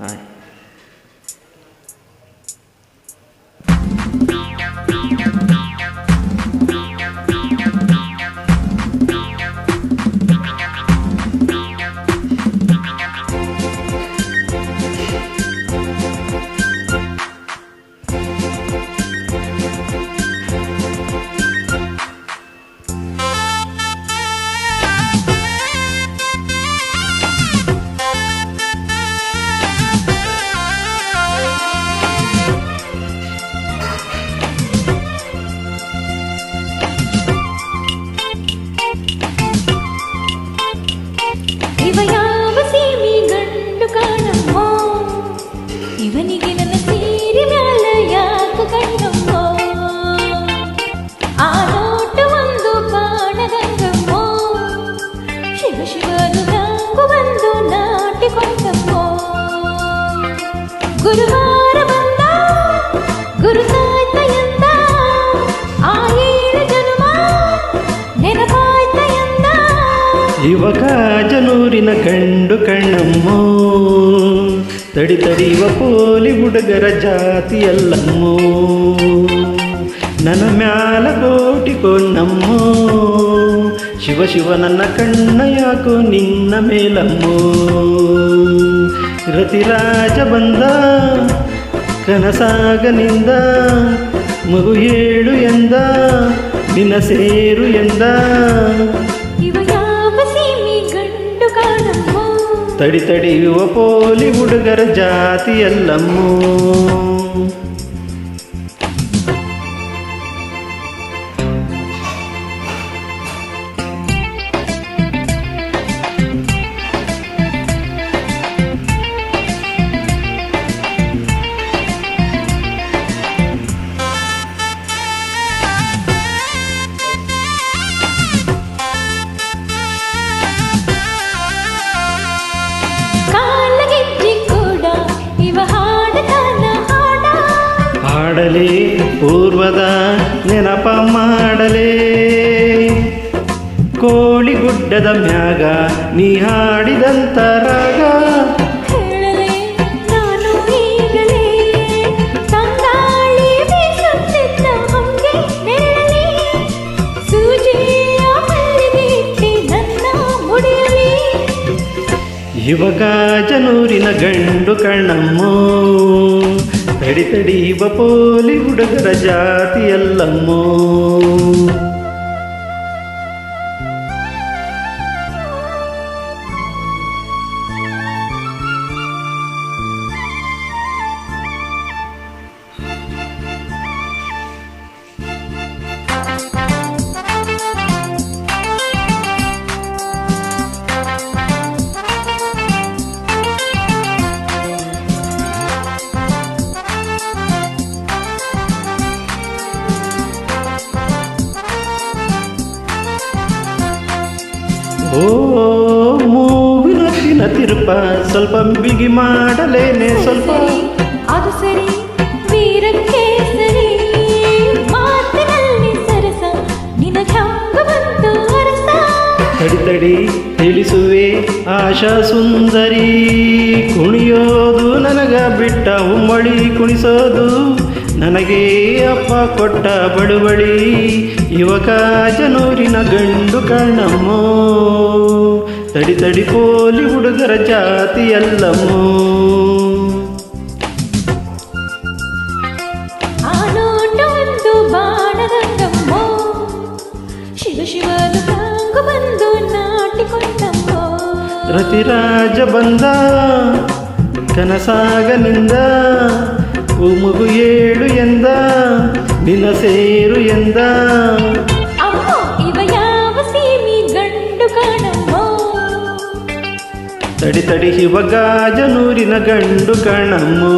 All right. ಗುರುವಾರ ಬಂದ ಇವ ಕಾಜನೂರಿನ ಕಂಡು ಕಣ್ಣಮ್ಮೋ, ತಡಿ ತಡಿಯುವ ಪೋಲಿ ಹುಡುಗರ ಜಾತಿಯಲ್ಲಮ್ಮೋ. ನನ್ನ ಮ್ಯಾಲ ಕೋಟಿ ಕೊನ್ನಮ್ಮೋ ಶಿವ ಶಿವ ನನ್ನ ಕಣ್ಣ ಯಾಕೋ ನಿನ್ನ ಮೇಲಮ್ಮೋ. ರತಿರಾಜ ಬಂದ ಕನಸಾಗನಿಂದ ಮಗು ಏಳು ಎಂದ ನಿನ್ನ ಸೇರು ಎಂದ. ತಡಿ ತಡಿಯುವ ಪೋಲಿ ಹುಡುಗರ ಜಾತಿಯಲ್ಲಮ್ಮೋ. ಪೂರ್ವದ ನೆನಪ ಮಾಡಲೇ. ಕೋಳಿ ಗುಡ್ಡದ ಮ್ಯಾಗ ನೀ ಹಾಡಿದಂತ ರಾಗ. ನಾನು ಗಂಡು ತಂಗಾಳಿ ತಡಿ ತಡಿಯುವ ಪೋಲಿ ಹುಡುಗರ ಜಾತಿಯಲ್ಲಮ್ಮೋ ಓ, ಮೂವಿನ ತಿರುಪ, ಸ್ವಲ್ಪ ಬಿಗಿ ಮಾಡಲೇನೆ, ಸ್ವಲ್ಪ. ಅದು ಸರಿ ವೀರಕ್ಕೆ ಸರಿ ಮಾತಿನಲ್ಲಿ ಸರಸ ನಿನ ಝಂಗ ಬಂತು. ಅರಸ ತಡಿ ತಡಿ ತಿಳಿಸುವೆ ಆಶಾ ಸುಂದರಿ. ಕುಣಿಯೋದು ನನಗ ಬಿಟ್ಟ ಉಮ್ಮಳಿ, ಕುಣಿಸೋದು ನನಗೆ ಅಪ್ಪ ಕೊಟ್ಟ ಬಳುವಳಿ. ಯುವಕ ಜನೂರಿನ ಗಂಡು ಕಣ್ಣಮ್ಮೋ ತಡಿ ತಡಿ ಪೋಲಿ ಹುಡುಗರ ಜಾತಿಯಲ್ಲಮ್ಮೋ. ಶಿವ ಶಿವನು ಬಂದು ರತಿರಾಜ ಬಂದ ಕನಸಾಗನಿಂದ ಓ ಮಗು ಏಳು ಎಂದ ನಿನ್ನ ಸೇರು ಎಂದ ಅಮ್ಮೋ ಇವ ಯಾವ ಸೀಮಿ ಗಂಡು ಕಾಣಮ್ಮೋ ತಡಿ ತಡಿ ಇವಾಗ ಜನೂರಿನ ಗಂಡು ಕಣಮ್ಮೋ